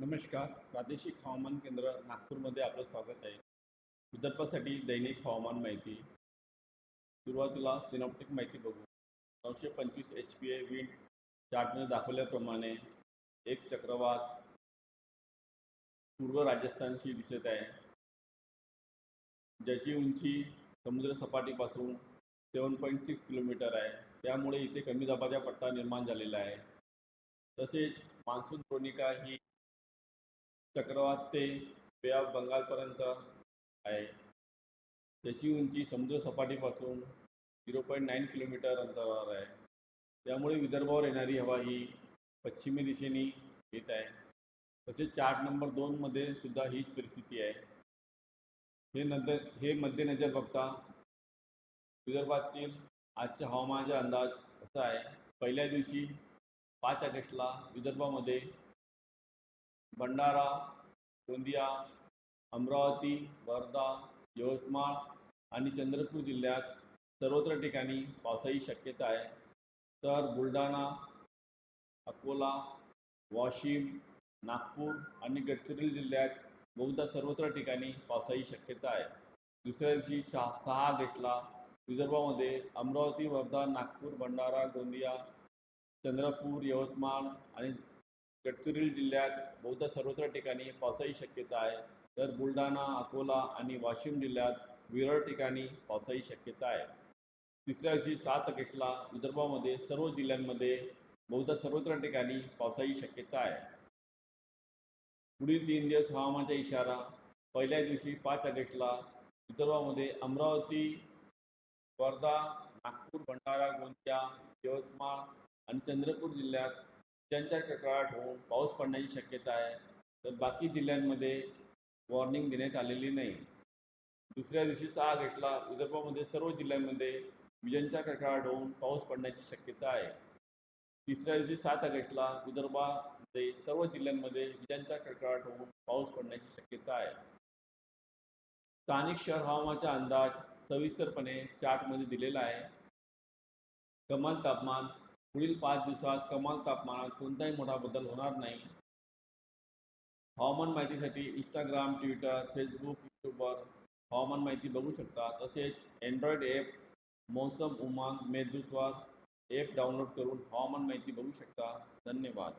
नमस्कार, प्रादेशिक हवामान केंद्र नागपूरमध्ये आपलं स्वागत आहे. विदर्भासाठी दैनिक हवामान माहिती. सुरुवातीला सिनॉप्टिक माहिती बघू. नऊशे पंचवीस एच पी ए विंड चार्टमध्ये दाखवल्याप्रमाणे एक चक्रवात पूर्व राजस्थानशी दिसत आहे. ज्याची उंची समुद्र सपाटीपासून सेवन पॉईंट सिक्स किलोमीटर आहे. त्यामुळे इथे कमी दाबाचा पट्टा निर्माण झालेला आहे. तसेच मान्सून द्रोणिका ही चक्रवात ते बे ऑफ बंगालपर्यंत आहे. त्याची उंची समुद्रसपाटीपासून झिरो पॉईंट नाईन किलोमीटर अंतरावर आहे. त्यामुळे विदर्भावर येणारी हवा ही पश्चिमी दिशेने येत आहे. तसेच चार्ट नंबर दोनमध्ये सुद्धा हीच परिस्थिती आहे. हे नंतर हे मध्यनजर बघता विदर्भातील आजच्या हवामानाचा अंदाज असा आहे. पहिल्या दिवशी पाच ऑगस्टला विदर्भामध्ये भंडारा गोंदिया अमरावती वर्धा यवतमाळ आणि चंद्रपूर जिल्ह्यात सर्वत्र ठिकाणी पावसाची शक्यता आहे. तर बुलढाणा अकोला वाशिम नागपूर आणि गडचिरोली जिल्ह्यात बहुधा सर्वत्र ठिकाणी पावसाची शक्यता आहे. दुसऱ्या दिवशी शहा सहा ऑगस्टला विदर्भामध्ये अमरावती वर्धा नागपूर भंडारा गोंदिया चंद्रपूर यवतमाळ आणि गडचिरोली जिल्ह्यात बहुधा सर्वत्र ठिकाणी पावसाची शक्यता आहे. तर बुलढाणा अकोला आणि वाशिम जिल्ह्यात विरळ ठिकाणी पावसाची शक्यता आहे. तिसऱ्या दिवशी सात ऑगस्टला विदर्भामध्ये सर्व जिल्ह्यांमध्ये बहुधा सर्वत्र ठिकाणी पावसाची शक्यता आहे. पुढील तीन दिवस हवामानाचा इशारा. पहिल्या दिवशी पाच ऑगस्टला विदर्भामध्ये अमरावती वर्धा नागपूर भंडारा गोंदिया यवतमाळ आणि चंद्रपूर जिल्ह्यात कडकडाट होऊन पाऊस पडण्याची शक्यता आहे. तर बाकी जिल्ह्यांमध्ये वॉर्निंग देण्यात आलेली नाही. दुसऱ्या दिवशी सहा ऑगस्टला विदर्भामध्ये सर्व जिल्ह्यांमध्ये विजांच्या कडकडाट होऊन पाऊस पडण्याची शक्यता आहे. तिसऱ्या दिवशी सात ऑगस्टला विदर्भामध्ये सर्व जिल्ह्यांमध्ये विजांच्या कडकडाट होऊन पाऊस पडण्याची शक्यता आहे. स्थानिक शहर हवामानाचा अंदाज सविस्तरपणे चार्टमध्ये दिलेला आहे. कमाल तापमान पुढील पाँच दिवस कमाल तापमानात कोणताही मोठा बदल होना नहीं. हवामान माहितीसाठी इंस्टाग्राम ट्विटर फेसबुक यूट्यूबवर हवामान माहिती बघू शकता. तसेज एंड्रॉइड ऐप मौसम, उमांग मेघदूतवर ॲप डाउनलोड करून हवामान माहिती बघू शकता. धन्यवाद.